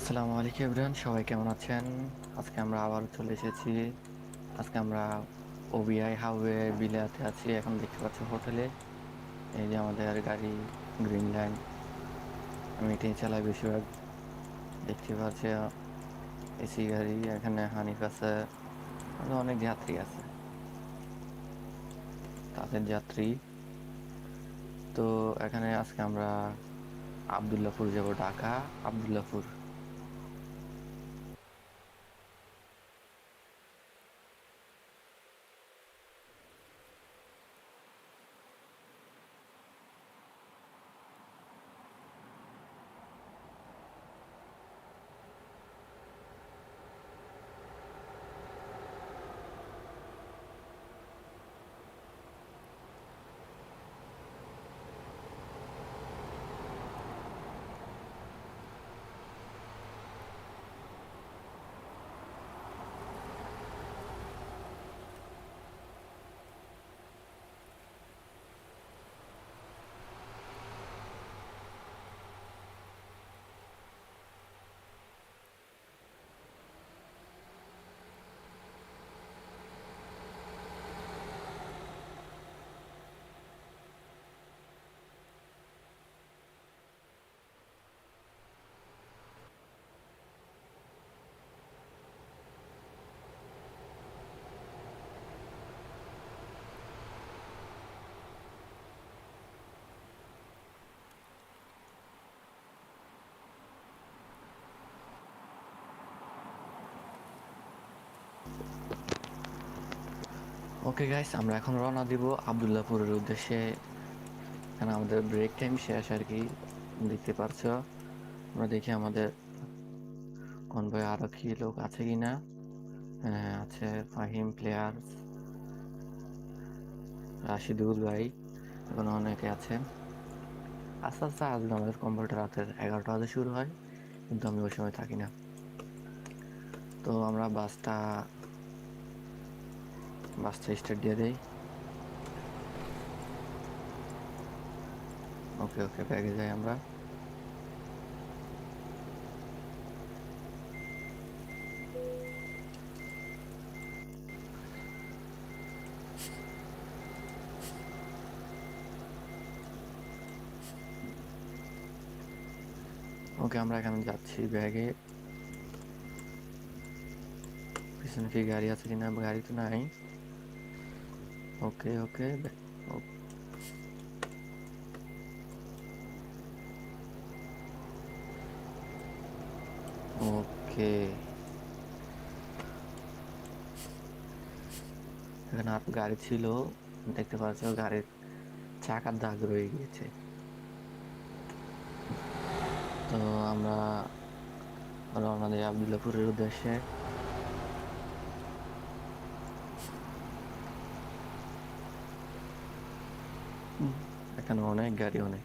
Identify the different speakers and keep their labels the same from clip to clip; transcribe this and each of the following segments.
Speaker 1: আসসালামু আলাইকুম এভরিওয়ান, সবাই কেমন আছেন? আজকে আমরা আবার চলে এসেছি। আজকে আমরা ওবিআই হাইওয়ে বিলাতে আছি, এখন দেখতে পাচ্ছি হোটেলে। এই যে আমাদের গাড়ি, গ্রিন লাইন। আমি এটাই চালাই বেশিরভাগ দেখতে পাচ্ছি এসি গাড়ি, এখানে হানিফ আছে অনেক যাত্রী আছে। তাদের যাত্রী। তো এখানে আজকে আমরা আবদুল্লাপুর যাব, ঢাকা। আবদুল্লাপুর ওকে গাইস আমরা এখন রওনা দিব আবদুল্লাপুরের উদ্দেশ্যে। এখানে আমাদের ব্রেক টাইম শেষ আর কি, দেখতে পারছ? আমরা দেখি আমাদের কোন কনভয় আরও কি লোক আছে কিনা। হ্যাঁ আছে ফাহিম, প্লেয়ার, রাশিদুল ভাই, এখন অনেকে আছে। আস্তে আস্তে আসবে আমাদের কম্পিউটার রাতের এগারোটা বাজে শুরু হয়, কিন্তু আমি ওই সময় থাকি না। তো আমরা বাসটা বাসটা স্টার্ট দিয়ে দেই। ওকে ওকে ব্যাগে যাই আমরা। ওকে আমরা এখানে যাচ্ছি ব্যাগে পিছনে কি গাড়ি আছে কিনা? গাড়ি তো নাই। ওকে ওকে ওকে এখানে আর গাড়ি ছিল। দেখতে পাচ্ছ গাড়ির চাকার দাগ রয়ে গিয়েছে। তো আমরা রওনা দিই আবদুল্লাপুরের উদ্দেশ্যে এখানে অনেক, গাড়ি অনেক।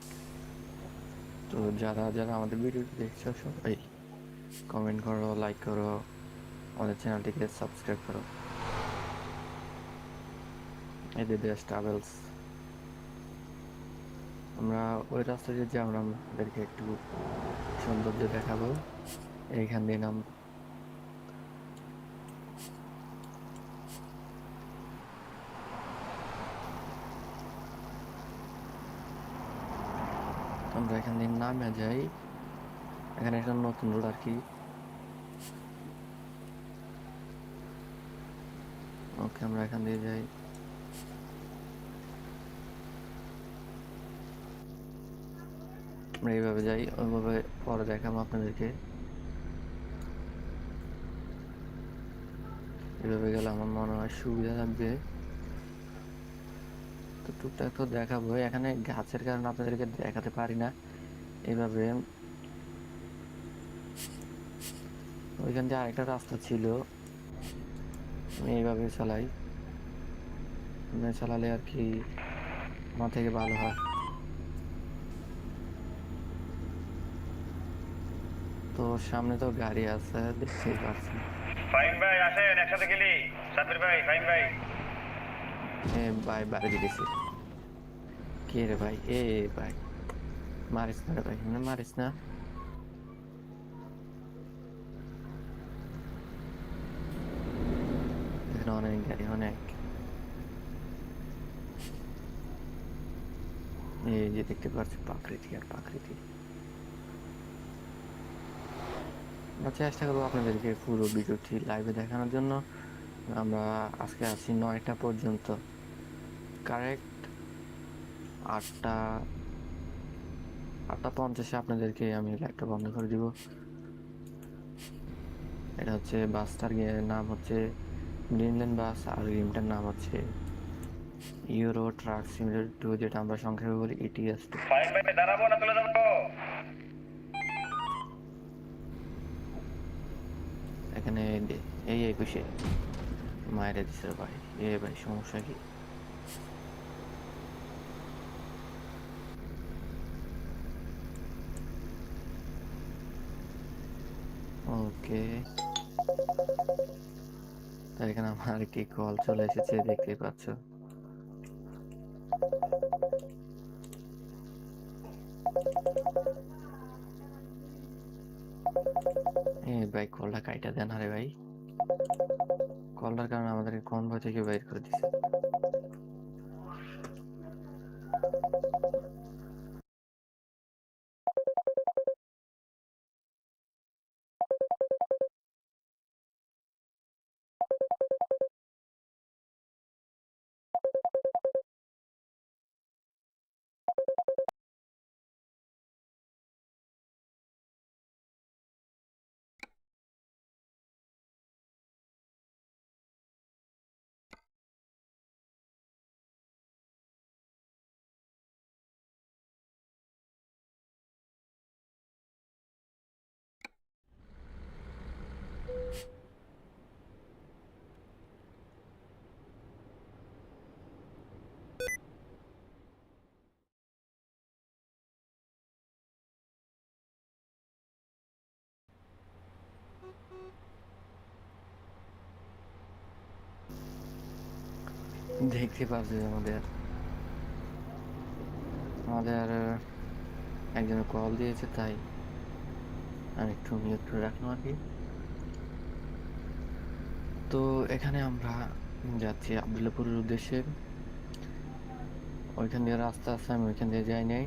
Speaker 1: তো যারা যারা আমাদের ভিডিওটি দেখছ, সবাই কমেন্ট করো লাইক করো, আমাদের চ্যানেলটিকে সাবস্ক্রাইব করো। এদের দেশ ট্রাভেলস আমরা ওই রাস্তা দিয়ে যাই আমরা আমাদেরকে একটু সৌন্দর্য দেখাবো। এইখান দিয়ে নাম আমরা এখান দিয়ে নামে যাই। এখানে একটা নতুন রোড আর কি। ওকে আমরা এখান দিয়ে যাই। আমরা এইভাবে যাই, ওইভাবে পরে দেখাবো আপনাদেরকে। এভাবে গেলে আমার মনে হয় সুবিধা থাকবে। তো টুকটাক তো দেখাবো এখানে গাছের কারণে আপনাদেরকে দেখাতে পারি না। এইভাবে ওইখান দিয়ে আরেকটা রাস্তা ছিল। আমি এইভাবে চালাই। মানে চালালে আর কি আমার থেকে ভালো হয়। তো সামনে তো গাড়ি আছে দেখতেই পাচ্ছি
Speaker 2: ফাইন ভাই আসেন একসাথে গেলি সাবির ভাই ফাইন ভাই।
Speaker 1: এ ভাই বাড়ি কে রে ভাই? এ ভাই। Marys nerede? Ne Marys ne? هناك هناك এই যে দেখতে পাচ্ছি প্রাকৃতিক আর প্রাকৃতিক চেষ্টা করব আপনাদেরকে পুরো ভিডিওটি লাইভে দেখানোর জন্য আমরা আজকে আছি নয়টা পর্যন্ত কারেক্ট আটটা আটটা পঞ্চাশে আপনাদেরকে আমি লাইভটা বন্ধ করে দিব। এটা হচ্ছে বাসটার নাম হচ্ছে গ্রিনল্যান্ড বাস আর গেমটার নাম হচ্ছে ইউরো ট্রাক সিমিলার টু যেটা আমরা সংক্ষেপে বলি ইটিএস টু
Speaker 2: দাঁড়াবো না তুলে দেবো
Speaker 1: এখানে এই একুশে মায়ের দিছে ভাই এ ভাই সমস্যা কি? ওকে। তাই এখানে আমার একটি কল চলে এসেছে দেখতেই পাচ্ছ। ভাই, কলটা কাইটা দেন, আরে ভাই। কলটার কারণে আমাদেরকে কনভয় থেকে বের করে দিছে? দেখতে পাচ্ছি আমাদের। আমাদের একজন কল দিয়েছে, তাই আমি একটু মিউট করে রাখলাম আর কি। তো এখানে আমরা যাচ্ছি আবদুল্লাপুরের উদ্দেশ্যে। ওইখান দিয়ে রাস্তা আছে, আমি ওইখান দিয়ে যাই নাই।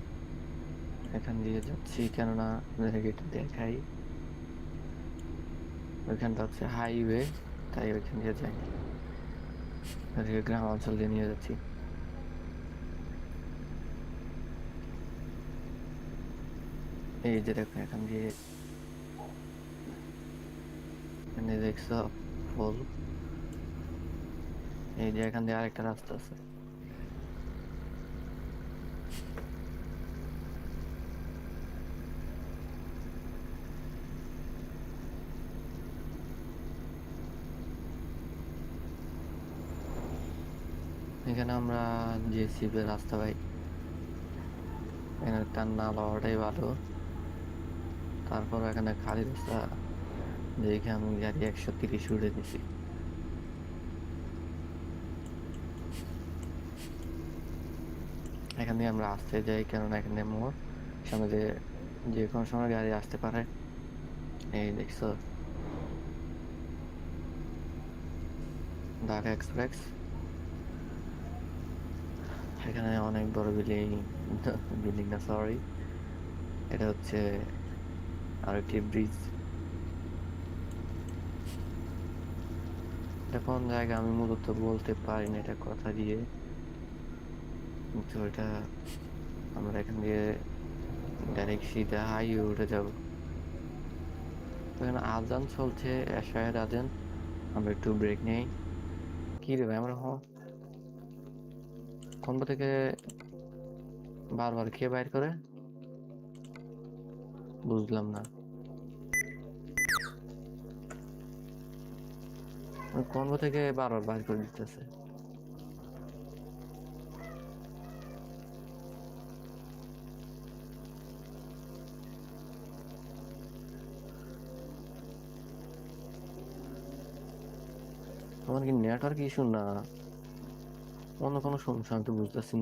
Speaker 1: এখান দিয়ে যাচ্ছি, কেননা আপনাদেরকে দেখাই। ওইখানটা হচ্ছে হাইওয়ে তাই ওইখান দিয়ে যাই। ওদেরকে গ্রাম অঞ্চল দিয়ে নিয়ে যাচ্ছি। এই যে দেখো, এখান দিয়ে এখানে দেখছ ফুল। এই যে এখান দিয়ে আরেকটা রাস্তা আছে। এখানে আমরা যে জেসিবির রাস্তা পাই এখানে টান না লওয়াটাই ভালো। তারপর এখানে খালি রাস্তা দেখে আমি গাড়ি একশো তিরিশ উড়ে দিছি। এখান আমরা আসতে যাই, কেননা এখানে মোড়। সামনে যে যে কোনো সময় গাড়ি আসতে পারে। এই দেখছ। ঢাকা এক্সপ্রেস। এখানে অনেক বড় বিল্ডিং বিল্ডিং না সরি এটা হচ্ছে আরেকটি ব্রিজ এটা কোন জায়গা আমি মূলত বলতে পারি না, এটা কথা দিয়ে। কিন্তু এটা আমরা এখান দিয়ে ডাইরেক্ট সিধা হাইওয়ে উঠে যাব। এখানে আজান চলছে এশায়ের আজান। আমরা একটু ব্রেক নেই। কি ভাই, আমরা হ কম্বো থেকে বারবার কে বাইর করে? বুঝলাম না। কম্বো থেকে বারবার বাইর করে দিতেছে। তোমার কি নেটওয়ার্ক ইস্যু না? অন্য কোনো সমস্যা আমি তো বুঝতেছি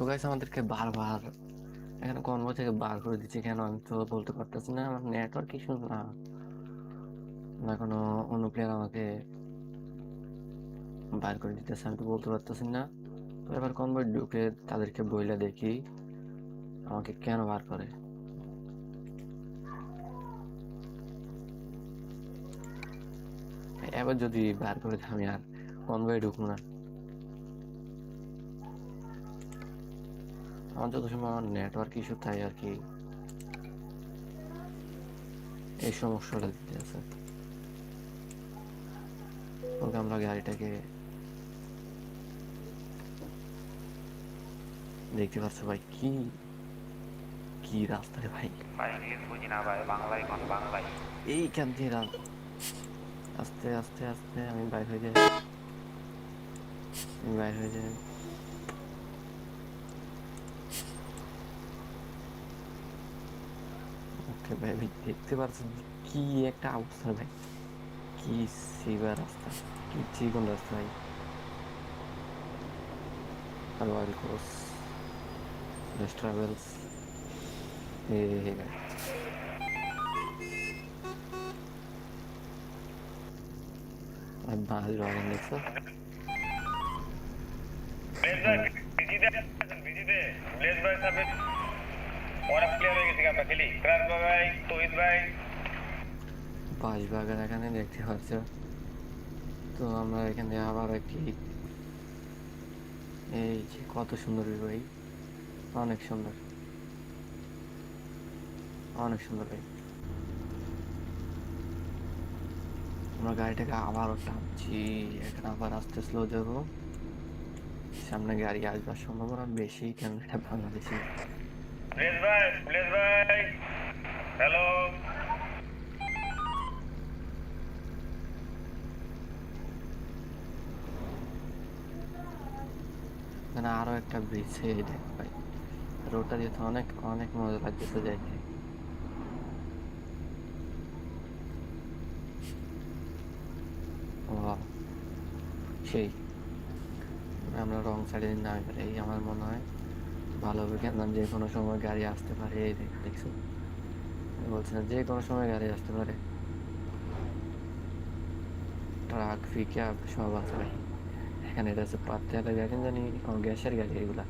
Speaker 1: তো গাইস আমাদেরকে বারবার এখানে কনভো থেকে বার করে দিচ্ছে কেন আমি তো বলতে পারতেছি না, আমার নেটওয়ার্ক ইস্যু না। না কোনো অন্য প্লেয়ার আমাকে বার করে দিতেছে, আমি তো বলতে পারতেছি না। তো এবার কনভো ঢুকে তাদেরকে বইলে দেখি আমাকে কেন বার করে। এবার যদি বার করে আমি আর কনভয়ে ঢুকবো না। আমার যত সময় আমার নেটওয়ার্ক ইস্যু তাই আর কি এই সমস্যাটা দিতে আছে। ওকে, আমরা গাড়িটাকে দেখতে পাচ্ছ ভাই, কি কি রাস্তা রে ভাই।
Speaker 3: ভাই ইংলিশ বুঝি না ভাই বাংলায় বাংলায়
Speaker 1: এইখান দিয়ে আস্তে আস্তে আস্তে, আমি বাইর হয়ে যাই। আমি বাইর হয়ে যাই ওকে ভাই ভাই, দেখতে পাচ্ছেন কি একটা অবস্থা ভাই? কি সিবা রাস্তা, কি চিকন রাস্তা ভাই? রয়্যাল ক্রস বেস্ট ট্রাভেলস আর বাস বাগান দেখছ
Speaker 2: আমরা খেলি।
Speaker 1: এখানে দেখতে পাচ্ছ। তো আমরা এখানে আবার একটি এই যে কত সুন্দর ভাই অনেক সুন্দর। অনেক সুন্দর ভাই আমরা গাড়িটাকে আবারও টানছি এখানে আবার আস্তে স্লো যাব। সামনে গাড়ি আসবার সম্ভাবনা বেশি কেন এটা বাংলাদেশি। এখানে আরও একটা ভাই। রোডটা অনেক অনেক মজা লাগতেছে যাইতে সেই। আমরা রং সাইডে না পারে এই আমার মনে হয় ভালো হবে কেন যে কোনো সময় গাড়ি আসতে পারে, এই দেখ, দেখছ? বলছে না, যে কোনো সময় গাড়ি আসতে পারে। ট্রাক পিকআপ সব আছে ভাই। এখানে এটা হচ্ছে পাত্তালা গাড়ি জানি গ্যাসের গাড়ি এগুলা।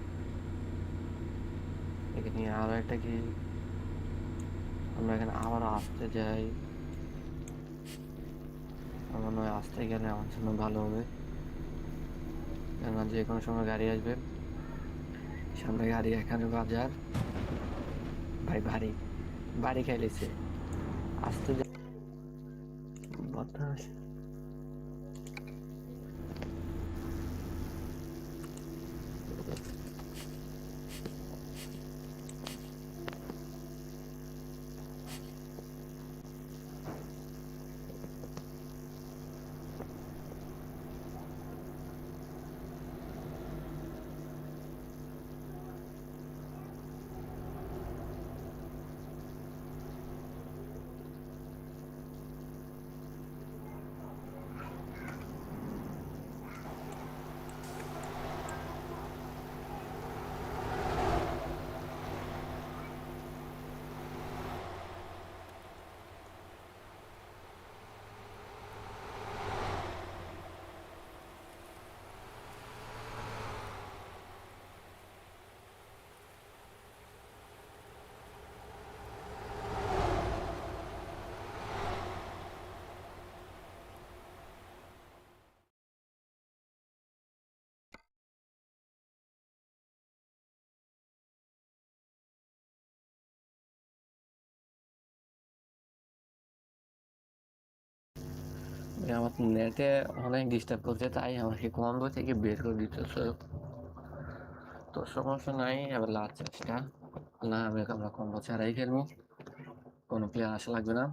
Speaker 1: এখানে আরও একটা কি, আমরা এখানে আবার আসতে যাই। আমার হয় আসতে গেলে আমার জন্য ভালো হবে। কেননা যে কোনো সময় গাড়ি আসবে। সামনে গাড়ি এখানে বাজার। ভাই ভারী বাড়ি খাইলেছে। আসতে বাতাস। আমার নেটে অনেক ডিস্টার্ব করছে, তাই আমাকে কম্বো থেকে বের করে দিতেছে। তো সমস্যা নাই, এবার লাস্ট চেষ্টা না আমি আমরা কম্বো ছাড়াই খেলব। কোনো প্লেয়ার আসা লাগবে না।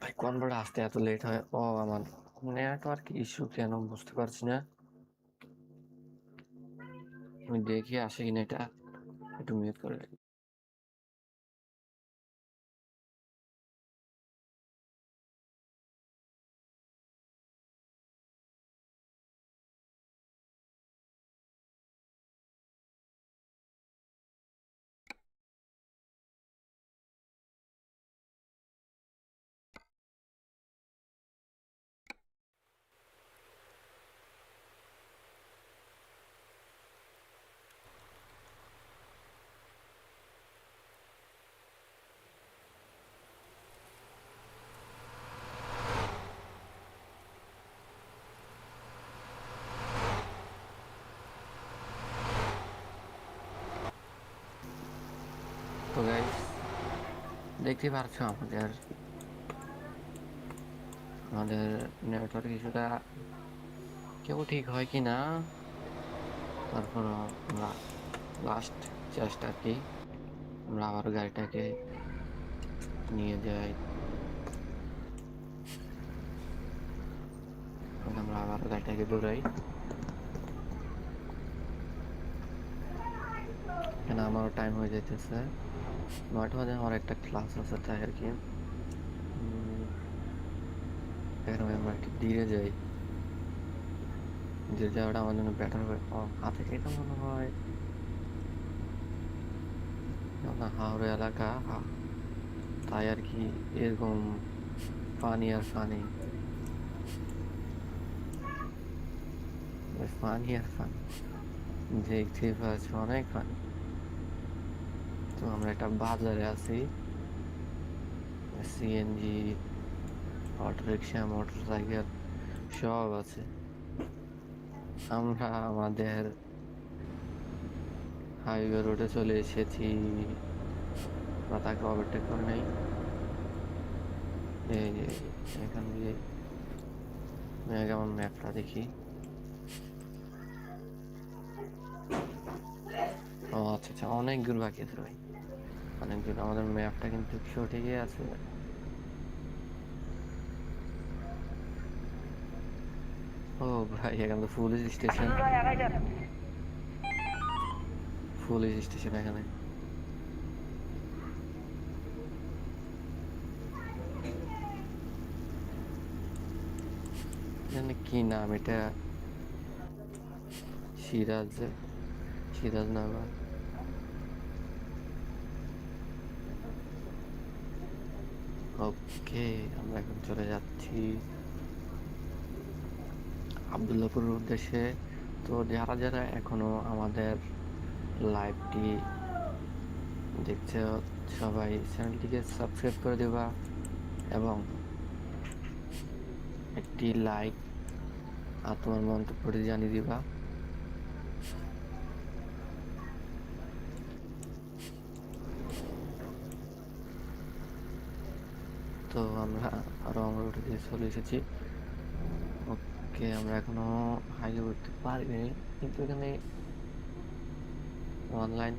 Speaker 1: ভাই কনভার্ট আসতে এত লেট হয়। ও, আমার নেটওয়ার্ক ইস্যু কেন বুঝতে পারছি না। আমি দেখি আসে কিনা এটা। একটু মিউট করে রাখি। তো গাইস দেখতে পারছ আমাদের আমাদের নেটওয়ার্ক কিছুটা কেউ ঠিক হয় কি না? তারপর আমরা লাস্ট চেষ্টা কি আমরা আবার গাড়িটাকে নিয়ে যাই। আমরা আবার গাড়িটাকে দৌড়াই। কেন আমারও টাইম হয়ে যাইতেছে। নয়টা বাজে আমার একটা ক্লাস আছে তাই আর কি উম, এখানে আমরা একটু ধীরে যাই ধীরে যাওয়াটা আমার জন্য বেটার হবে ও, হাতে খেতে মনে হয় না হাওড়া এলাকা হা- তাই আর কি এরকম পানি আর পানি পানি আর পানি দেখতে পাচ্ছি অনেক পানি তো আমরা একটা বাজারে আছি। CNG auto rickshaw motorcycle সব আছে। আমরা আমাদের হাইওয়ে রোডে চলে এসেছি। আমরা তাকে ওভারটেক করে নেই। এই যে এখান দিয়ে আমার ম্যাপটা দেখি। ও আচ্ছা আচ্ছা অনেক দূর বাকি আছে ভাই। অনেক দূর আমাদের ম্যাপটা কিন্তু সঠিকই আছে। ও ভাই, এখানে তো পুলিশ স্টেশন পুলিশ স্টেশন এখানে। কি নাম এটা? সিরাজ সিরাজ নগর ওকে, আমরা এখন চলে যাচ্ছি আবদুল্লাপুরের উদ্দেশ্যে। তো যারা যারা এখনও আমাদের লাইভটি দেখছে, সবাই চ্যানেলটিকে সাবস্ক্রাইব করে দেবা এবং একটি লাইক আর তোমার মন্তব্যটি জানিয়ে দিবা। তো আমরা আরও আমরা উঠে দিয়ে চলে এসেছি। ওকে, আমরা এখনও হাইওয়ে উঠতে পারিনি, কিন্তু এখানে অনলাইন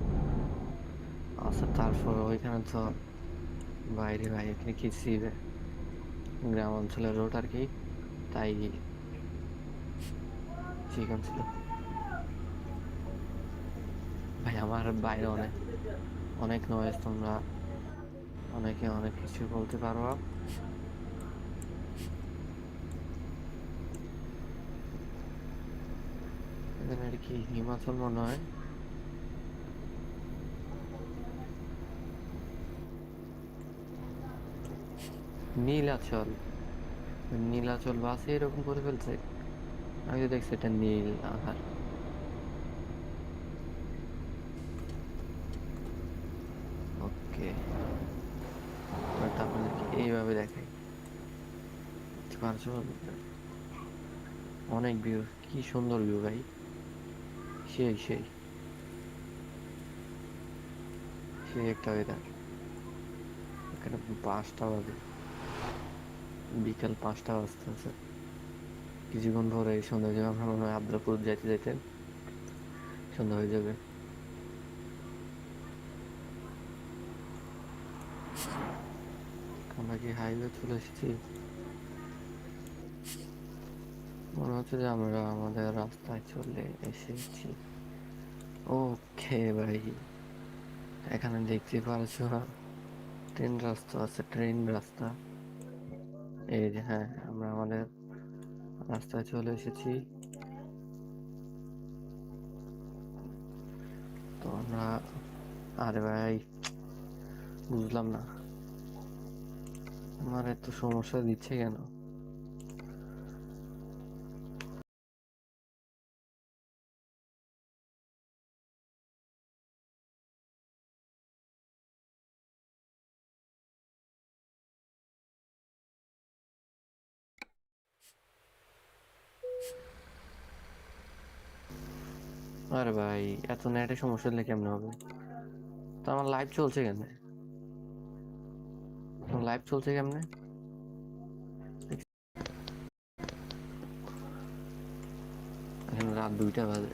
Speaker 1: আছে, তারপর ওইখানে তো বাইরে ভাই, এখানে কি সিবে গ্রাম অঞ্চলের রোড আর কি, তাই চিকন ছিল। ভাই, আমার বাইরে অনেক অনেক নয়েজ তোমরা অনেকে অনেক কিছু বলতে পারো আর কি হিমাচল মনে হয়। নীলাচল। নীলাচল বাসে এরকম করে ফেলছে। আমি তো দেখছি এটা নীল আধার ওকে বাট আপনাদেরকে এইভাবে দেখাই অনেক ভিউ কি সুন্দর ভিউ ভাই। সেই সেই। সেই একটা ওয়েদার এখানে পাঁচটা বাজে। বিকাল পাঁচটা বাজতে আছে কিছুক্ষণ পরে এই সন্ধ্যা যাবে। মনে হয় আদ্রাপুর যাইতে যাইতে সন্ধ্যা হয়ে যাবে। আমরা কি হাইওয়ে চলে এসেছি? মনে হচ্ছে যে আমরা আমাদের রাস্তায় চলে এসেছি। ওকে ভাই, এখানে দেখতে পারছ ট্রেন রাস্তা আছে, ট্রেন রাস্তা। এই যে হ্যাঁ আমরা আমাদের রাস্তায় চলে এসেছি। তো আমরা, আরে ভাই, বুঝলাম না। আমার এত সমস্যা দিচ্ছে কেন? এত নেটে সমস্যা হলে কেমন হবে? তো আমার লাইভ চলছে কেমনে? লাইভ চলছে কেমনে? এখন রাত দুইটা বাজে।